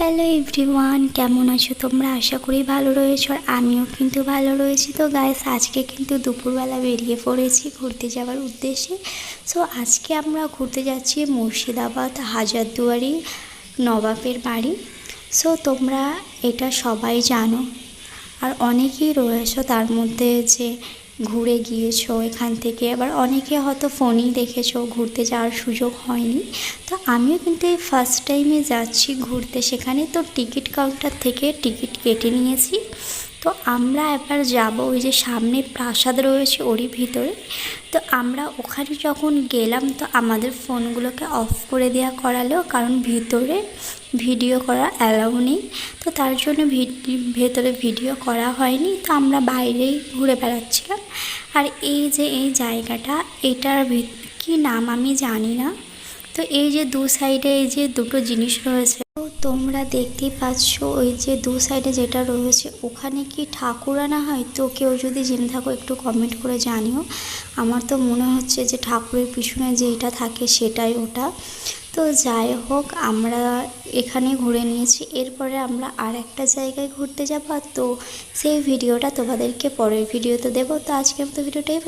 Hello everyone কেমন আছো তোমরা? আশা করি ভালো রয়েছো আর আমিও কিন্তু ভালো রয়েছি। তো গাইস আজকে কিন্তু দুপুরবেলা বেরিয়ে পড়েছি ঘুরতে যাওয়ার উদ্দেশ্যে। সো আজকে আমরা ঘুরতে যাচ্ছি মুর্শিদাবাদ হাজারদুয়ারি নবাবের বাড়ি। সো তোমরা এটা সবাই জানো। আর অনেকেই রয়েছো তার মধ্যে যে ঘুরে গিয়েছো এখান থেকে। আবার অনেকে হয়তো ফোনেই দেখেছ, ঘুরতে যাওয়ার সুযোগ হয়নি। তো আমিও কিন্তু এই ফার্স্ট টাইমে যাচ্ছি ঘুরতে। সেখানে তো টিকিট কাউন্টার থেকে টিকিট কেটে নিয়েছি। তো আমরা এবার যাব ওই যে সামনে প্রাসাদ রয়েছে ওরই ভিতরে। তো আমরা ওখানে যখন গেলাম তো আমাদের ফোনগুলোকে অফ করে দেওয়া করালো, কারণ ভিতরে ভিডিও করা অ্যালাউ নেই। তো তার জন্য ভেতরে ভিডিও করা হয়নি। তো আমরা বাইরেই ঘুরে বেড়াচ্ছিলাম। আর এই যে এই জায়গাটা, এটার কি নাম আমি জানি না। তো এই যে দু সাইডে এই যে দুটো জিনিস রয়েছে তোমরা দেখতেই পাচ্ছ ওই যে দু সাইডে যেটা রয়েছে। ওখানে কি ঠাকুর আনা হয়? তো কেউ যদি জেনে থাকো, একটু কমেন্ট করে জানিও। আমার তো মনে হচ্ছে যে ঠাকুরের পিছনে যেটা থাকে, সেটাই ওটা। তো যাই হোক, আমরা এখানে ঘুরে নিয়েছি। এরপরে আমরা আর একটা জায়গায় ঘুরতে যাব। তো সেই ভিডিওটা তোমাদেরকে পরের ভিডিওতে দেবো। তো আজকের মতো ভিডিওটাই